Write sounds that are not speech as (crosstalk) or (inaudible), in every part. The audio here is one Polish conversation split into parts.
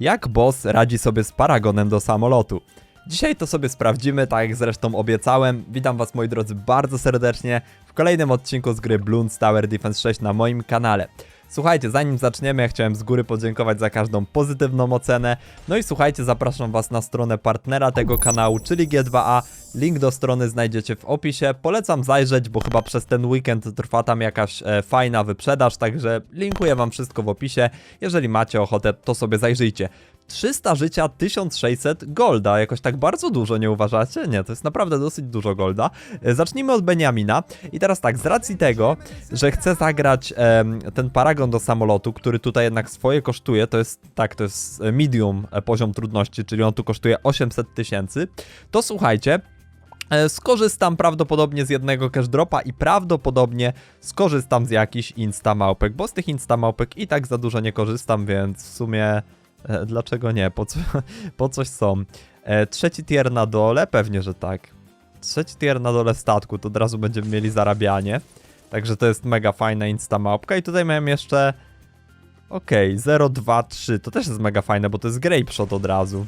Jak boss radzi sobie z paragonem do samolotu? Dzisiaj to sobie sprawdzimy, tak jak zresztą obiecałem. Witam was moi drodzy bardzo serdecznie w kolejnym odcinku z gry Bloons Tower Defense 6 na moim kanale. Słuchajcie, zanim zaczniemy, ja chciałem z góry podziękować za każdą pozytywną ocenę. No i słuchajcie, zapraszam was na stronę partnera tego kanału, czyli G2A. Link do strony znajdziecie w opisie. Polecam zajrzeć, bo chyba przez ten weekend trwa tam jakaś e, fajna wyprzedaż, także linkuję wam wszystko w opisie. Jeżeli macie ochotę, to sobie zajrzyjcie. 300 życia, 1600 golda. Jakoś tak bardzo dużo, nie uważacie? Nie, to jest naprawdę dosyć dużo golda. E, Zacznijmy od Beniamina. I teraz tak, z racji tego, że chcę zagrać ten paragon do samolotu, który tutaj jednak swoje kosztuje, to jest tak, to jest e, medium e, poziom trudności, czyli on tu kosztuje 800 tysięcy, to słuchajcie, Skorzystam prawdopodobnie z jednego cash dropa i prawdopodobnie skorzystam z jakichś insta małpek, bo z tych insta małpek i tak za dużo nie korzystam, więc w sumie dlaczego nie? Po, co, (laughs) po coś są. E, trzeci tier na dole? Pewnie, że tak. Trzeci tier na dole statku, to od razu będziemy mieli zarabianie. Także to jest mega fajna insta małpka i tutaj miałem jeszcze... Okej, 0, 2, 3, to też jest mega fajne, bo to jest grape shot od razu.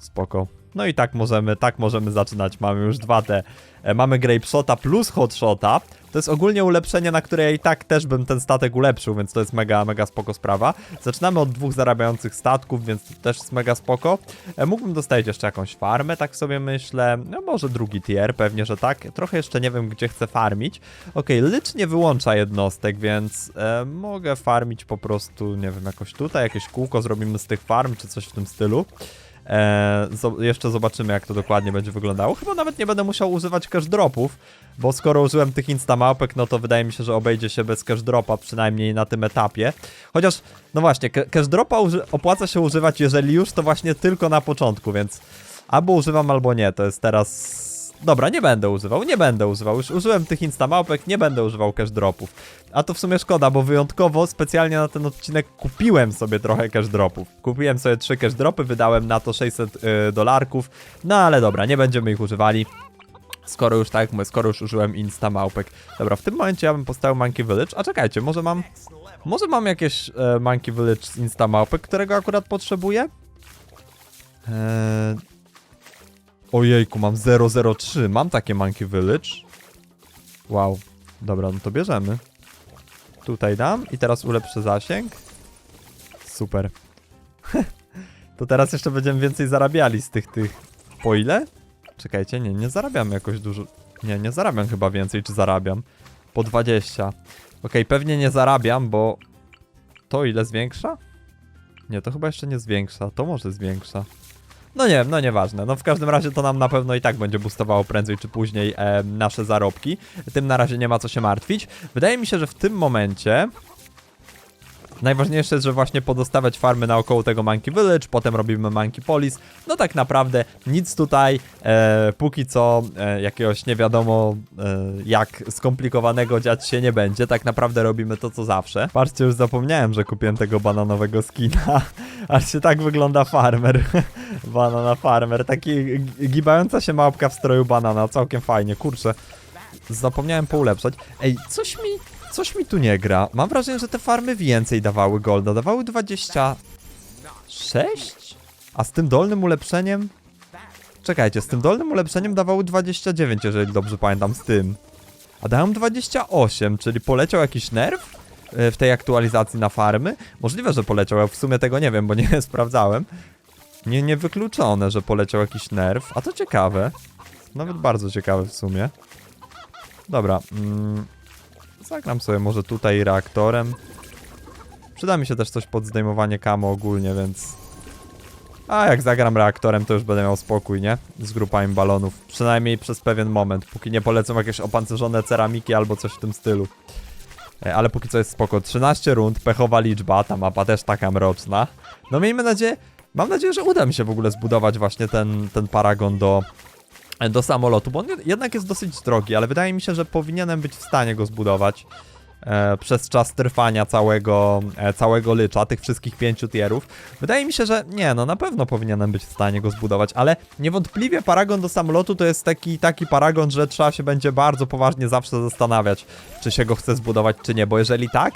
Spoko. No i tak możemy, tak możemy zaczynać. Mamy już dwa te. E, mamy Grape Shota plus Hot Shota. To jest ogólnie ulepszenie, na które ja i tak też bym ten statek ulepszył, więc to jest mega, mega spoko sprawa. Zaczynamy od dwóch zarabiających statków, więc to też jest mega spoko. E, mógłbym dostać jeszcze jakąś farmę, tak sobie myślę. No może drugi tier, pewnie, że tak. Trochę jeszcze nie wiem, gdzie chcę farmić. Okej, Licz nie wyłącza jednostek, więc e, mogę farmić po prostu, nie wiem, jakoś tutaj, jakieś kółko zrobimy z tych farm, czy coś w tym stylu. Eee, zo- jeszcze zobaczymy, jak to dokładnie będzie wyglądało. Chyba nawet nie będę musiał używać cash dropów, bo skoro użyłem tych instamałpek, no to wydaje mi się, że obejdzie się bez cash dropa, przynajmniej na tym etapie. Chociaż, no właśnie, ca- cash dropa opłaca się używać, jeżeli już, to właśnie tylko na początku, więc albo używam, albo nie. To jest teraz. Dobra, nie będę używał, nie będę używał. Już użyłem tych instamałpek, nie będę używał cash dropów. A to w sumie szkoda, bo wyjątkowo specjalnie na ten odcinek kupiłem sobie trochę cash dropów. Kupiłem sobie trzy cash dropy, wydałem na to 600 y, dolarków. No ale dobra, nie będziemy ich używali. Skoro już tak, mówię, skoro już użyłem insta małpek. Dobra, w tym momencie ja bym postawił Monkey Village. A czekajcie, może mam. Może mam jakieś e, Monkey Village z insta małpek, którego akurat potrzebuję? Eee... Ojejku, mam 003. Mam takie Monkey Village. Wow. Dobra, no to bierzemy. Tutaj dam i teraz ulepszę zasięg. Super. (laughs) to teraz jeszcze będziemy więcej zarabiali z tych tych. Po ile? Czekajcie, nie, nie zarabiam jakoś dużo. Nie, nie zarabiam chyba więcej, czy zarabiam? Po 20. Okej, pewnie nie zarabiam, bo to ile zwiększa? Nie, to chyba jeszcze nie zwiększa. To może zwiększa. No nie wiem, no nieważne. No w każdym razie to nam na pewno i tak będzie boostowało prędzej czy później e, nasze zarobki. Tym na razie nie ma co się martwić. Wydaje mi się, że w tym momencie najważniejsze jest, że właśnie podostawiać farmy naokoło tego Monkey Village, potem robimy Monkey Police. No tak naprawdę nic tutaj e, póki co e, jakiegoś nie wiadomo e, jak skomplikowanego dziać się nie będzie. Tak naprawdę robimy to co zawsze. Patrzcie, już zapomniałem, że kupiłem tego bananowego skina. (laughs) Aż się tak wygląda farmer. (laughs) Banana farmer. Taki gibająca się małpka w stroju banana. Całkiem fajnie, kurczę. Zapomniałem poulepszać. Ej, coś mi, coś mi tu nie gra. Mam wrażenie, że te farmy więcej dawały golda. Dawały 26? A z tym dolnym ulepszeniem? Czekajcie, z tym dolnym ulepszeniem dawały 29, jeżeli dobrze pamiętam, z tym. A dają 28, czyli poleciał jakiś nerw e, w tej aktualizacji na farmy? Możliwe, że poleciał, ja w sumie tego nie wiem, bo nie (laughs) sprawdzałem. Nie, niewykluczone, że poleciał jakiś nerw, a to ciekawe. Nawet bardzo ciekawe w sumie. Dobra, mm, zagram sobie może tutaj reaktorem. Przyda mi się też coś pod zdejmowanie kamo ogólnie, więc... A jak zagram reaktorem, to już będę miał spokój, nie? Z grupami balonów. Przynajmniej przez pewien moment, póki nie polecą jakieś opancerzone ceramiki albo coś w tym stylu. E, Ale póki co jest spoko. 13 rund, pechowa liczba, ta mapa też taka mroczna. No miejmy nadzieję, mam nadzieję, że uda mi się w ogóle zbudować właśnie ten, ten paragon do, do samolotu, bo on jed- jednak jest dosyć drogi, ale wydaje mi się, że powinienem być w stanie go zbudować e, przez czas trwania całego, e, całego lycza, tych wszystkich pięciu tierów. Wydaje mi się, że nie, no na pewno powinienem być w stanie go zbudować, ale niewątpliwie paragon do samolotu to jest taki, taki paragon, że trzeba się będzie bardzo poważnie zawsze zastanawiać, czy się go chce zbudować, czy nie, bo jeżeli tak,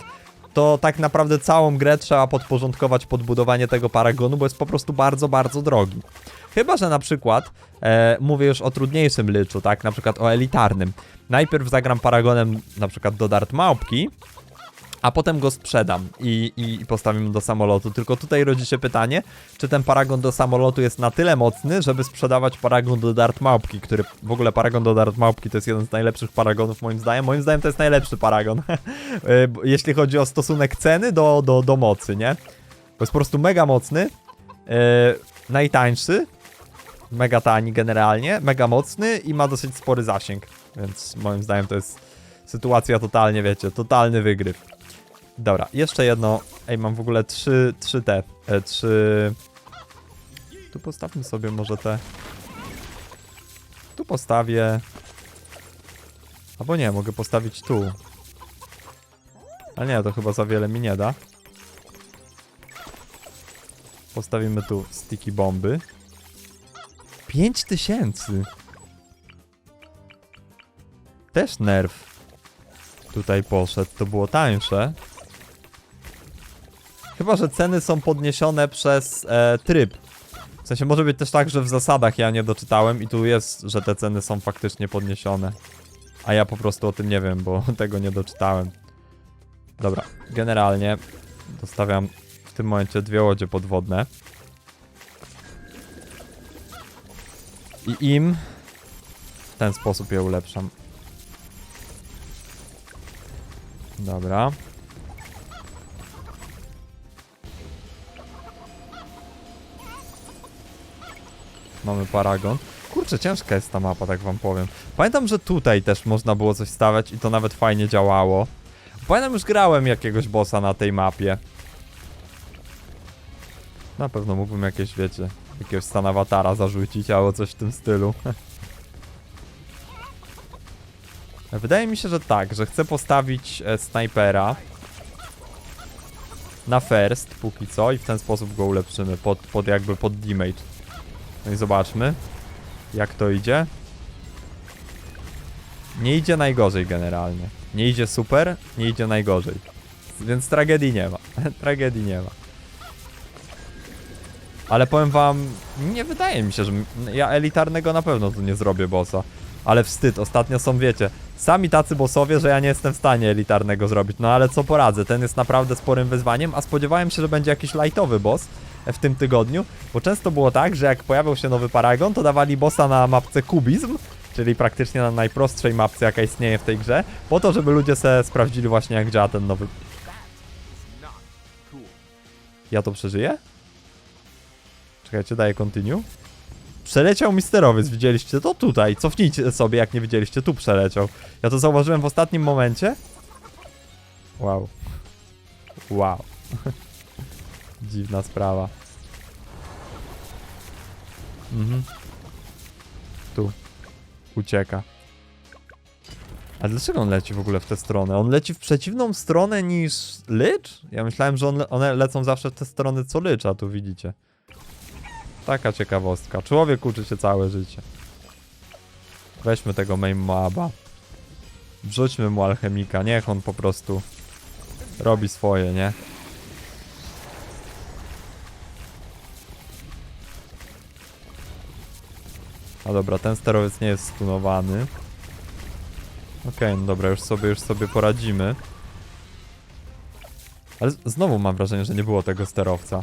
to tak naprawdę całą grę trzeba podporządkować pod budowanie tego paragonu, bo jest po prostu bardzo, bardzo drogi. Chyba, że na przykład, e, mówię już o trudniejszym lyczu, tak, na przykład o elitarnym. Najpierw zagram paragonem na przykład do Dart Małpki, a potem go sprzedam i, i, i postawimy do samolotu. Tylko tutaj rodzi się pytanie, czy ten paragon do samolotu jest na tyle mocny, żeby sprzedawać paragon do Dart Małpki, który w ogóle paragon do Dart Małpki to jest jeden z najlepszych paragonów moim zdaniem. Moim zdaniem to jest najlepszy paragon, (laughs) E, jeśli chodzi o stosunek ceny do, do, do mocy, nie? Bo jest po prostu mega mocny, e, najtańszy, mega tani generalnie, mega mocny i ma dosyć spory zasięg, więc moim zdaniem to jest sytuacja totalnie, wiecie, totalny wygryw. Dobra, jeszcze jedno. Ej, mam w ogóle trzy, trzy te, e, trzy... Tu postawmy sobie może te... Tu postawię... Albo nie, mogę postawić tu. Ale nie, to chyba za wiele mi nie da. Postawimy tu sticky bomby. 5000! Też nerw tutaj poszedł, to było tańsze. Chyba, że ceny są podniesione przez e, tryb. W sensie może być też tak, że w zasadach ja nie doczytałem i tu jest, że te ceny są faktycznie podniesione. A ja po prostu o tym nie wiem, bo (laughs) tego nie doczytałem. Dobra, generalnie dostawiam w tym momencie dwie łodzie podwodne. I im w ten sposób je ulepszam. Dobra. Mamy paragon. Kurczę, ciężka jest ta mapa, tak wam powiem. Pamiętam, że tutaj też można było coś stawiać i to nawet fajnie działało. Pamiętam, już grałem jakiegoś bossa na tej mapie. Na pewno mógłbym jakieś, wiecie, jakiegoś stan awatara zarzucić albo coś w tym stylu. (laughs) Wydaje mi się, że tak, że chcę postawić e, snajpera na first póki co i w ten sposób go ulepszymy pod, pod jakby pod damage. No i zobaczmy jak to idzie. Nie idzie najgorzej generalnie. Nie idzie super, nie idzie najgorzej. Więc tragedii nie ma. (laughs) tragedii nie ma. Ale powiem wam, nie wydaje mi się, że ja elitarnego na pewno tu nie zrobię bossa. Ale wstyd, ostatnio są, wiecie, sami tacy bossowie, że ja nie jestem w stanie elitarnego zrobić. No ale co poradzę, ten jest naprawdę sporym wyzwaniem, a spodziewałem się, że będzie jakiś lightowy boss w tym tygodniu, bo często było tak, że jak pojawiał się nowy Paragon, to dawali bossa na mapce kubizm, czyli praktycznie na najprostszej mapce, jaka istnieje w tej grze, po to, żeby ludzie se sprawdzili właśnie, jak działa ten nowy... Ja to przeżyję? Czekajcie, daję continue. Przeleciał misterowiec, widzieliście to? Tutaj, cofnijcie sobie, jak nie widzieliście, tu przeleciał. Ja to zauważyłem w ostatnim momencie. Wow. Wow. (laughs) Dziwna sprawa. Mhm. Tu. Ucieka. A dlaczego on leci w ogóle w tę stronę? On leci w przeciwną stronę niż Lich? Ja myślałem, że on le one lecą zawsze w tę stronę co Lich, a tu widzicie. Taka ciekawostka. Człowiek uczy się całe życie. Weźmy tego main moaba. Wrzućmy mu alchemika. Niech on po prostu robi swoje, nie? A dobra, ten sterowiec nie jest stunowany. Okej, no dobra, już sobie, już sobie poradzimy. Ale znowu mam wrażenie, że nie było tego sterowca.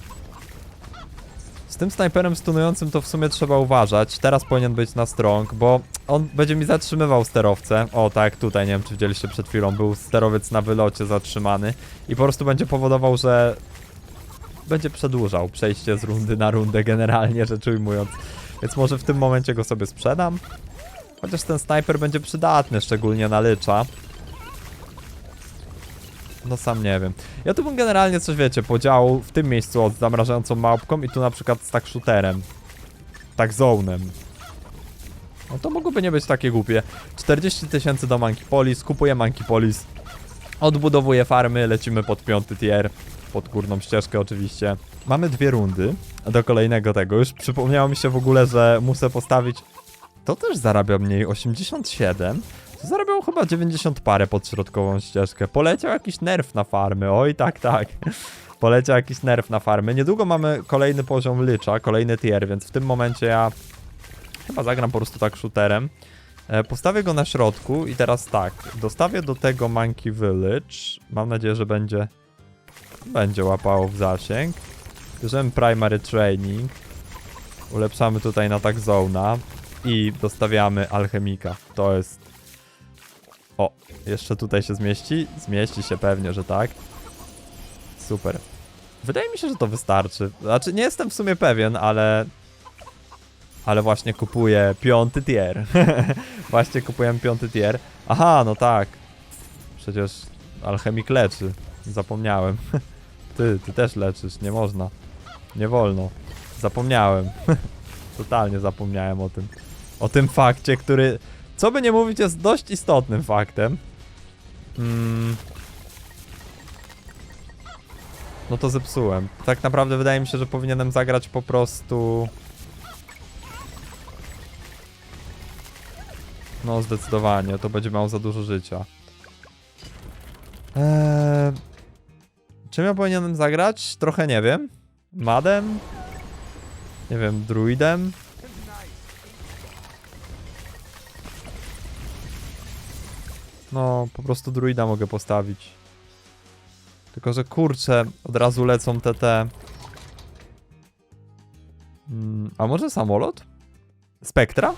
Z tym snajperem stunującym to w sumie trzeba uważać. Teraz powinien być na strong, bo on będzie mi zatrzymywał sterowcę. O, tak tutaj, nie wiem czy widzieliście przed chwilą, był sterowiec na wylocie zatrzymany i po prostu będzie powodował, że będzie przedłużał przejście z rundy na rundę generalnie rzecz ujmując. Więc może w tym momencie go sobie sprzedam. Chociaż ten snajper będzie przydatny, szczególnie na lycza. No sam nie wiem. Ja tu bym generalnie coś, wiecie, podziałał w tym miejscu od zamrażającą małpką i tu na przykład z tak shooterem. Tak zonem. No to mogłoby nie być takie głupie. 40 tysięcy do Monkey Polis, kupuję Monkey Polis. Odbudowuję farmy, lecimy pod piąty tier. Pod górną ścieżkę oczywiście. Mamy dwie rundy do kolejnego tego. Już przypomniało mi się w ogóle, że muszę postawić... To też zarabia mniej, 87. Zarabiał chyba 90 parę pod środkową ścieżkę. Poleciał jakiś nerf na farmy, oj tak, tak. (laughs) Poleciał jakiś nerf na farmy. Niedługo mamy kolejny poziom lycza, kolejny tier, więc w tym momencie ja chyba zagram po prostu tak shooterem. E, Postawię go na środku i teraz tak, dostawię do tego Monkey Village. Mam nadzieję, że będzie będzie łapało w zasięg. Bierzemy Primary Training. Ulepszamy tutaj na tak zona i dostawiamy alchemika. To jest... O, jeszcze tutaj się zmieści? Zmieści się pewnie, że tak. Super. Wydaje mi się, że to wystarczy. Znaczy, nie jestem w sumie pewien, ale... Ale właśnie kupuję piąty tier. (laughs) właśnie kupuję piąty tier. Aha, no tak. Przecież alchemik leczy. Zapomniałem. (laughs) Ty, ty też leczysz, nie można. Nie wolno. Zapomniałem. (laughs) Totalnie zapomniałem o tym. O tym fakcie, który, co by nie mówić, jest dość istotnym faktem. Mm. No to zepsułem. Tak naprawdę wydaje mi się, że powinienem zagrać po prostu... No zdecydowanie, to będzie miał za dużo życia. Eee... Czym ja powinienem zagrać? Trochę nie wiem. Madem? Nie wiem, druidem? No, po prostu druida mogę postawić. Tylko, że kurczę, od razu lecą te te... Mm, a może samolot? Spektra?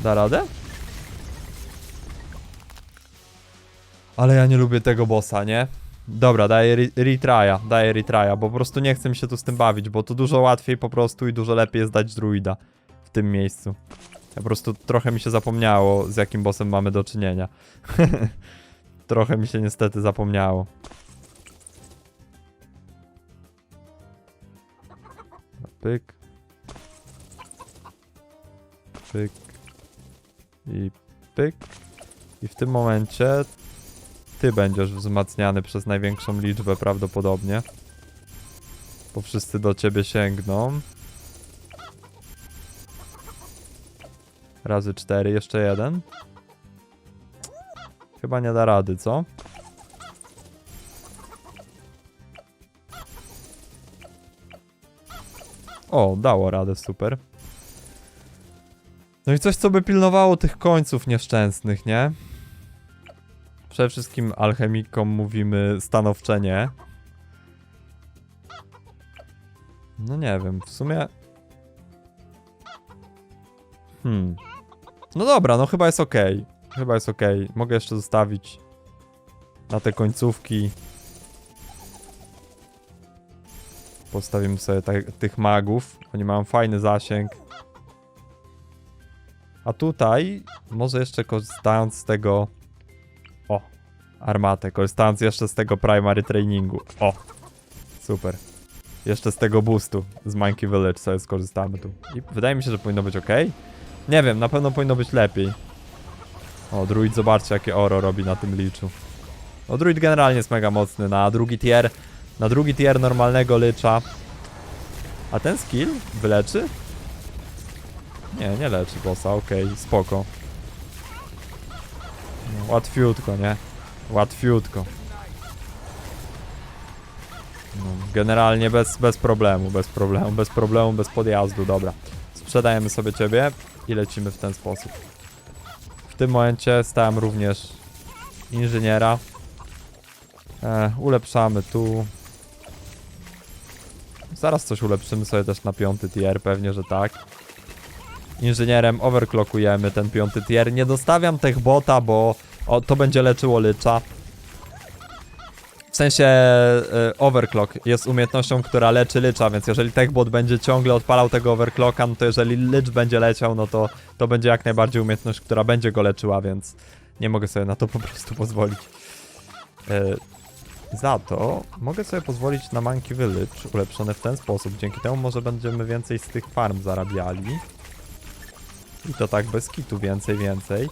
Da radę? Ale ja nie lubię tego bossa, nie? Dobra, daję re- retrya, daję retrya, bo po prostu nie chcę mi się tu z tym bawić, bo to dużo łatwiej po prostu i dużo lepiej jest dać druida w tym miejscu. Ja po prostu trochę mi się zapomniało, z jakim bossem mamy do czynienia. (laughs) trochę mi się niestety zapomniało. Pyk. Pyk. I pyk. I w tym momencie ty będziesz wzmacniany przez największą liczbę prawdopodobnie. Bo wszyscy do ciebie sięgną. Razy cztery, jeszcze jeden. Chyba nie da rady, co? O, dało radę, super. No i coś, co by pilnowało tych końców nieszczęsnych, nie? Przede wszystkim alchemikom mówimy stanowcze nie. No nie wiem, w sumie... Hmm. No dobra, no chyba jest ok. Chyba jest ok. Mogę jeszcze zostawić na te końcówki. Postawimy sobie ta- tych magów. Oni mają fajny zasięg. A tutaj, może jeszcze korzystając z tego... Armatę, korzystając jeszcze z tego primary trainingu. O, super. Jeszcze z tego boostu z Monkey Village sobie skorzystamy tu. I wydaje mi się, że powinno być ok. Nie wiem, na pewno powinno być lepiej. O, druid, zobaczcie jakie oro robi na tym liczu. O, druid generalnie jest mega mocny na drugi tier. Na drugi tier normalnego licza. A ten skill wyleczy? Nie, nie leczy bossa, okej, spoko. No, łatwiutko, nie? Łatwiutko. No, generalnie bez, bez problemu, bez problemu, bez problemu, bez podjazdu, dobra. Sprzedajemy sobie ciebie i lecimy w ten sposób. W tym momencie stałem również inżyniera. E, ulepszamy tu. Zaraz coś ulepszymy sobie też na piąty tier, pewnie, że tak. Inżynierem overclockujemy ten piąty tier. Nie dostawiam tych bota, bo o, to będzie leczyło lycza. W sensie y, overclock jest umiejętnością, która leczy lycza, więc jeżeli techbot będzie ciągle odpalał tego overclocka, no to jeżeli licz będzie leciał, no to to będzie jak najbardziej umiejętność, która będzie go leczyła, więc nie mogę sobie na to (laughs) po prostu pozwolić. Y, za to mogę sobie pozwolić na Monkey Village ulepszone w ten sposób. Dzięki temu może będziemy więcej z tych farm zarabiali. I to tak bez kitu więcej, więcej.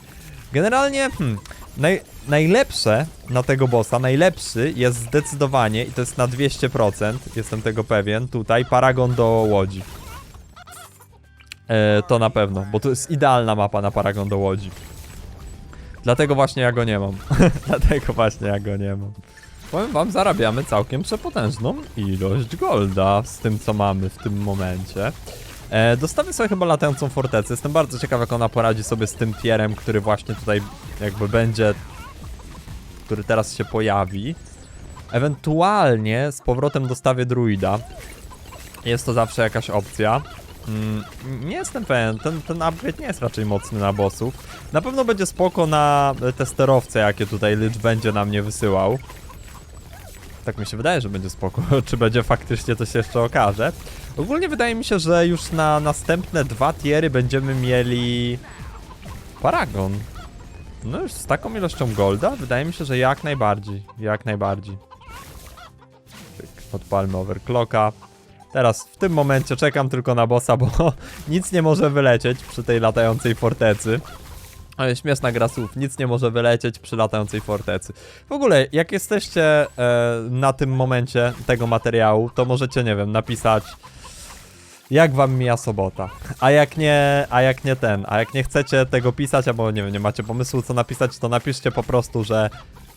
Generalnie, hmm, naj, najlepsze na tego bossa, najlepszy jest zdecydowanie, i to jest na 200%, jestem tego pewien, tutaj Paragon do Łodzi. E, to na pewno, bo to jest idealna mapa na Paragon do Łodzi. Dlatego właśnie ja go nie mam. (laughs) Dlatego właśnie ja go nie mam. Powiem wam, zarabiamy całkiem przepotężną ilość golda z tym, co mamy w tym momencie. E, dostawię sobie chyba latającą fortecę. Jestem bardzo ciekaw, jak ona poradzi sobie z tym tierem, który właśnie tutaj jakby będzie, który teraz się pojawi. Ewentualnie z powrotem dostawię druida. Jest to zawsze jakaś opcja. Mm, nie jestem pewien, ten, ten upgrade nie jest raczej mocny na bossów. Na pewno będzie spoko na te sterowce, jakie tutaj Lich będzie na mnie wysyłał. Tak mi się wydaje, że będzie spoko. (laughs) Czy będzie faktycznie, to się jeszcze okaże. Ogólnie wydaje mi się, że już na następne dwa tiery będziemy mieli Paragon. No już z taką ilością golda? Wydaje mi się, że jak najbardziej. Jak najbardziej. Odpalmy overclocka. Teraz w tym momencie czekam tylko na bossa, bo (laughs) nic nie może wylecieć przy tej latającej fortecy. Śmieszna gra słów, nic nie może wylecieć przy latającej fortecy. W ogóle, jak jesteście e, na tym momencie tego materiału, to możecie, nie wiem, napisać jak wam mija sobota. A jak nie, a jak nie ten, a jak nie chcecie tego pisać, albo nie wiem, nie macie pomysłu co napisać, to napiszcie po prostu, że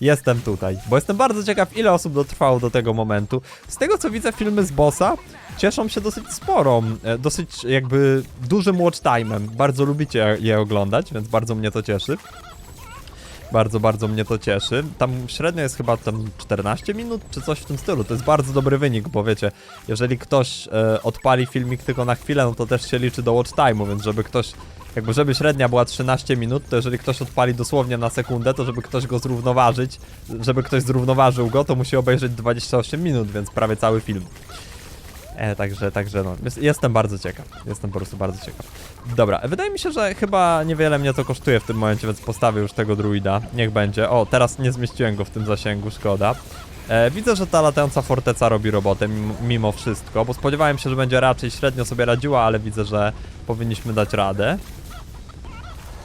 jestem tutaj. Bo jestem bardzo ciekaw, ile osób dotrwało do tego momentu. Z tego co widzę, filmy z bossa cieszą się dosyć sporą, e, dosyć jakby dużym watch time'em. Bardzo lubicie je oglądać, więc bardzo mnie to cieszy. Bardzo, bardzo mnie to cieszy. Tam średnio jest chyba tam 14 minut, czy coś w tym stylu. To jest bardzo dobry wynik, bo wiecie, jeżeli ktoś e, odpali filmik tylko na chwilę, no to też się liczy do watch time'u, więc żeby ktoś, jakby żeby średnia była 13 minut, to jeżeli ktoś odpali dosłownie na sekundę, to żeby ktoś go zrównoważyć, żeby ktoś zrównoważył go, to musi obejrzeć 28 minut, więc prawie cały film. E, także, także no, jest, jestem bardzo ciekaw. Jestem po prostu bardzo ciekaw. Dobra, wydaje mi się, że chyba niewiele mnie to kosztuje w tym momencie, więc postawię już tego druida. Niech będzie. O, teraz nie zmieściłem go w tym zasięgu, szkoda. E, widzę, że ta latająca forteca robi robotę mimo, wszystko, bo spodziewałem się, że będzie raczej średnio sobie radziła, ale widzę, że powinniśmy dać radę.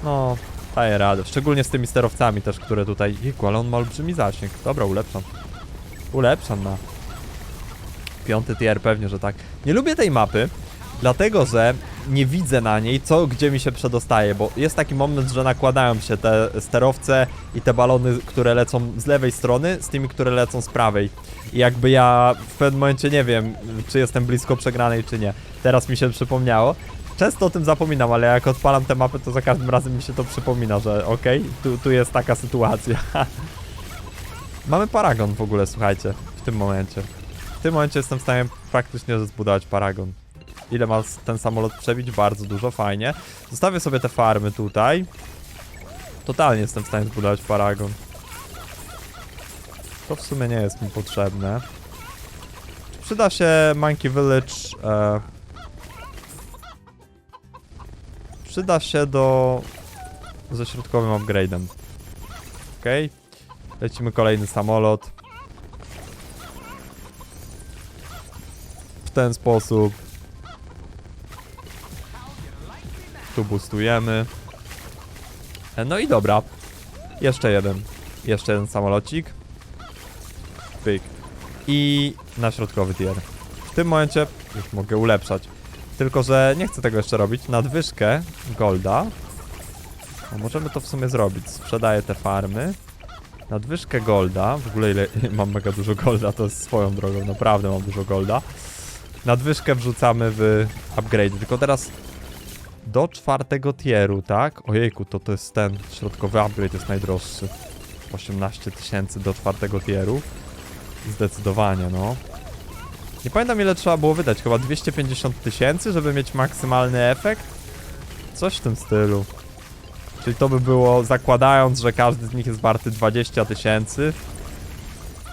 No, daje radę. Szczególnie z tymi sterowcami też, które tutaj... Jejku, ale on ma olbrzymi zasięg. Dobra, ulepszam. Ulepszam na piąty tier, pewnie, że tak. Nie lubię tej mapy, dlatego że nie widzę na niej, co gdzie mi się przedostaje, bo jest taki moment, że nakładają się te sterowce i te balony, które lecą z lewej strony, z tymi, które lecą z prawej. I jakby ja w pewnym momencie nie wiem, czy jestem blisko przegranej, czy nie. Teraz mi się przypomniało. Często o tym zapominam, ale jak odpalam te mapy, to za każdym razem mi się to przypomina, że okej, tu, tu jest taka sytuacja. (laughs) Mamy paragon w ogóle, słuchajcie, w tym momencie. W tym momencie jestem w stanie praktycznie zbudować paragon. Ile ma ten samolot przebić? Bardzo dużo, fajnie. Zostawię sobie te farmy tutaj. Totalnie jestem w stanie zbudować paragon. To w sumie nie jest mi potrzebne. Czy przyda się Monkey Village? E... Przyda się do... ze środkowym upgrade'em. Okej. Lecimy kolejny samolot. Ten sposób. Tu boostujemy. E, No i dobra. Jeszcze jeden. Jeszcze jeden samolocik. Pyk. I na środkowy tier. W tym momencie już mogę ulepszać. Tylko, że nie chcę tego jeszcze robić. Nadwyżkę golda. No, możemy to w sumie zrobić. Sprzedaję te farmy. Nadwyżkę golda. W ogóle ile (laughs) mam mega dużo golda, to jest swoją drogą. Naprawdę mam dużo golda nadwyżkę wrzucamy w upgrade. Tylko teraz do czwartego tieru, tak? Ojejku, to to jest ten środkowy upgrade jest najdroższy. 18 tysięcy do czwartego tieru. Zdecydowanie, no. Nie pamiętam ile trzeba było wydać, chyba 250 tysięcy, żeby mieć maksymalny efekt? Coś w tym stylu. Czyli to by było, zakładając, że każdy z nich jest warty 20 tysięcy,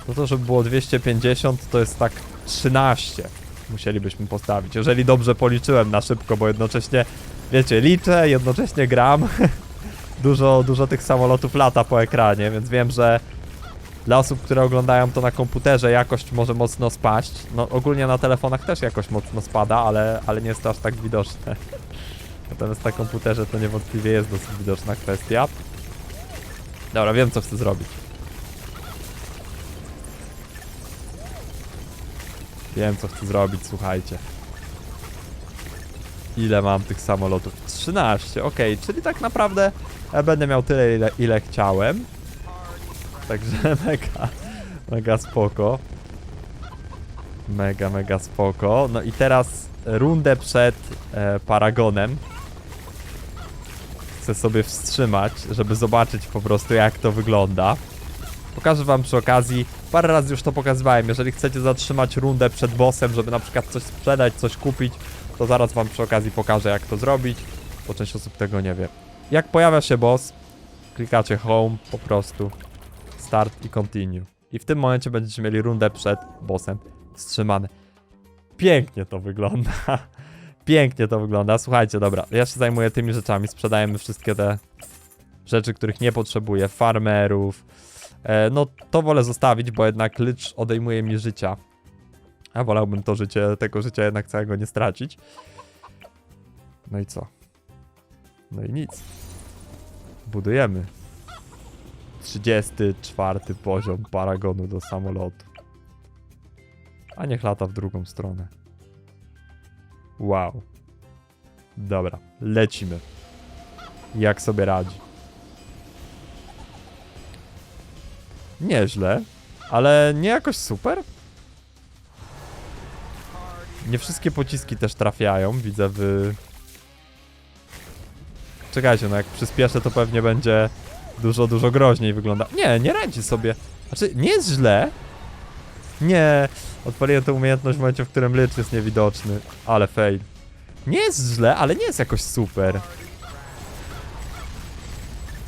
no to żeby było 250, to jest tak 13 musielibyśmy postawić. Jeżeli dobrze policzyłem na szybko, bo jednocześnie, wiecie, liczę, jednocześnie gram. (laughs) dużo, dużo tych samolotów lata po ekranie, więc wiem, że dla osób, które oglądają to na komputerze, jakość może mocno spaść. No ogólnie na telefonach też jakość mocno spada, ale, ale nie jest to aż tak widoczne. (laughs) Natomiast na komputerze to niewątpliwie jest dosyć widoczna kwestia. Dobra, wiem co chcę zrobić. Wiem co chcę zrobić, słuchajcie. Ile mam tych samolotów? 13, okej, czyli tak naprawdę ja będę miał tyle, ile, ile chciałem. Także (laughs) mega, mega spoko. Mega, mega spoko. No i teraz rundę przed e, Paragonem. Chcę sobie wstrzymać, żeby zobaczyć po prostu jak to wygląda. Pokażę wam przy okazji, parę razy już to pokazywałem, jeżeli chcecie zatrzymać rundę przed bossem, żeby na przykład coś sprzedać, coś kupić, to zaraz wam przy okazji pokażę jak to zrobić, bo część osób tego nie wie. Jak pojawia się boss, klikacie home, po prostu, start i continue. I w tym momencie będziecie mieli rundę przed bossem wstrzymane. Pięknie to wygląda. (laughs) Pięknie to wygląda. Słuchajcie, dobra, ja się zajmuję tymi rzeczami, sprzedajemy wszystkie te rzeczy, których nie potrzebuję, farmerów. E, no to wolę zostawić, bo jednak licz odejmuje mi życia. A wolałbym to życie, tego życia jednak całego nie stracić. No i co? No i nic. Budujemy. 34 poziom paragonu do samolotu. A niech lata w drugą stronę. Wow. Dobra, lecimy. Jak sobie radzi? Nieźle, ale nie jakoś super. Nie wszystkie pociski też trafiają, widzę w... Czekajcie, no jak przyspieszę to pewnie będzie dużo, dużo groźniej wygląda. Nie, nie radzi sobie. Znaczy, nie jest źle. Nie, odpaliłem tę umiejętność w momencie, w którym licz jest niewidoczny. Ale fail. Nie jest źle, ale nie jest jakoś super.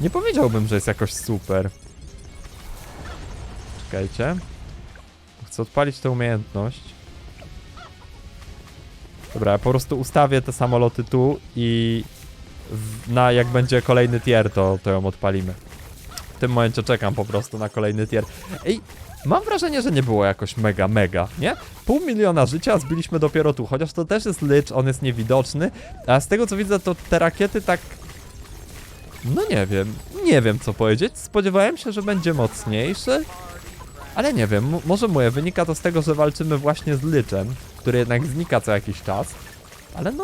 Nie powiedziałbym, że jest jakoś super. Czekajcie. Chcę odpalić tę umiejętność. Dobra, ja po prostu ustawię te samoloty tu i w, na jak będzie kolejny tier, to, to ją odpalimy. W tym momencie czekam po prostu na kolejny tier. Ej, mam wrażenie, że nie było jakoś mega, mega, nie? Pół miliona życia zbiliśmy dopiero tu, chociaż to też jest licz, on jest niewidoczny, a z tego co widzę, to te rakiety tak... No nie wiem, nie wiem co powiedzieć, spodziewałem się, że będzie mocniejszy, ale nie wiem, może moje wynika to z tego, że walczymy właśnie z Lyczem, który jednak znika co jakiś czas. Ale no.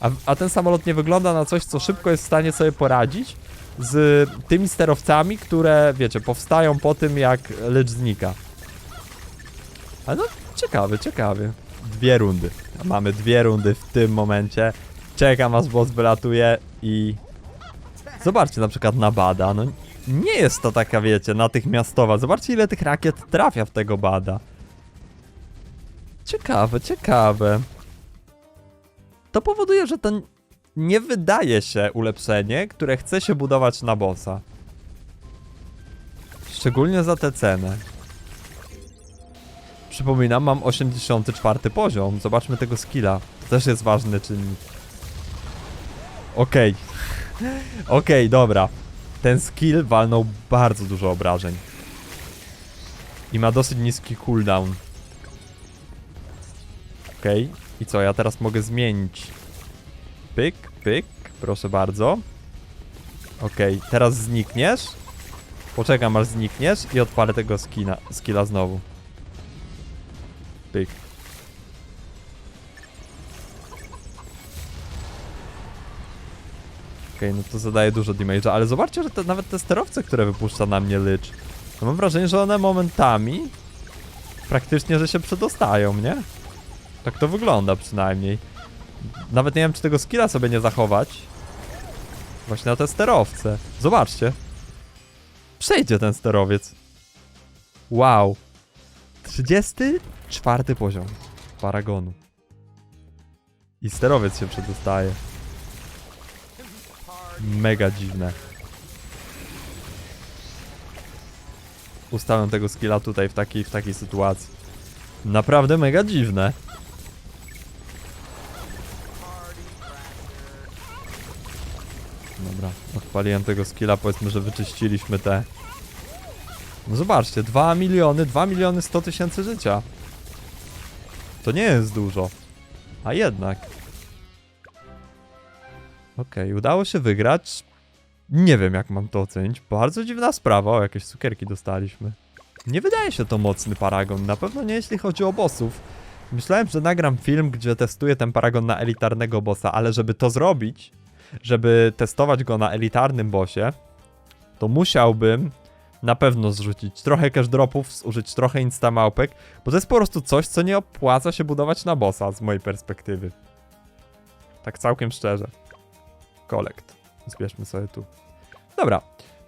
A, a ten samolot nie wygląda na coś, co szybko jest w stanie sobie poradzić z tymi sterowcami, które, wiecie, powstają po tym, jak Licz znika. Ale no, ciekawy, ciekawy. Dwie rundy. Mamy dwie rundy w tym momencie. Czekam aż boss wylatuje i... Zobaczcie na przykład na Bada, no nie jest to taka, wiecie, natychmiastowa. Zobaczcie, ile tych rakiet trafia w tego bada. Ciekawe, ciekawe. To powoduje, że to nie wydaje się ulepszenie, które chce się budować na bossa. Szczególnie za tę cenę. Przypominam, mam 84 poziom. Zobaczmy tego skilla. To też jest ważny czynnik. Okej. (laughs) Okej, dobra. Ten skill walnął bardzo dużo obrażeń. I ma dosyć niski cooldown. Okej. I co, ja teraz mogę zmienić. Pyk, pyk, proszę bardzo. Okej, teraz znikniesz. Poczekam aż znikniesz i odpalę tego skina, skilla znowu. Pyk. Okej, no to zadaje dużo damage'a, ale zobaczcie, że te, nawet te sterowce, które wypuszcza na mnie Lich, to mam wrażenie, że one momentami praktycznie, że się przedostają, nie? Tak to wygląda przynajmniej. Nawet nie wiem, czy tego skilla sobie nie zachować. Właśnie na te sterowce. Zobaczcie. Przejdzie ten sterowiec. Wow. 34 poziom Paragonu. I sterowiec się przedostaje. Mega dziwne. Ustawiam tego skilla tutaj w takiej, w takiej sytuacji. Naprawdę mega dziwne. Dobra, odpaliłem tego skilla, powiedzmy, że wyczyściliśmy te... No zobaczcie, 2 miliony, 2 miliony 100 tysięcy życia. To nie jest dużo. A jednak. Okej, udało się wygrać. Nie wiem, jak mam to ocenić. Bardzo dziwna sprawa. O, jakieś cukierki dostaliśmy. Nie wydaje się to mocny paragon. Na pewno nie jeśli chodzi o bossów. Myślałem, że nagram film, gdzie testuję ten paragon na elitarnego bossa, ale żeby to zrobić, żeby testować go na elitarnym bossie, to musiałbym na pewno zrzucić trochę cash dropów, zużyć trochę instamałpek, bo to jest po prostu coś, co nie opłaca się budować na bossa z mojej perspektywy. Tak całkiem szczerze. Kolekt. Zbierzmy sobie tu. Dobra,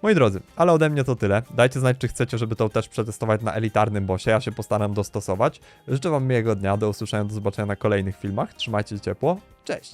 moi drodzy, ale ode mnie to tyle. Dajcie znać, czy chcecie, żeby to też przetestować na elitarnym bossie. Ja się postaram dostosować. Życzę wam miłego dnia, do usłyszenia, do zobaczenia na kolejnych filmach. Trzymajcie się ciepło. Cześć!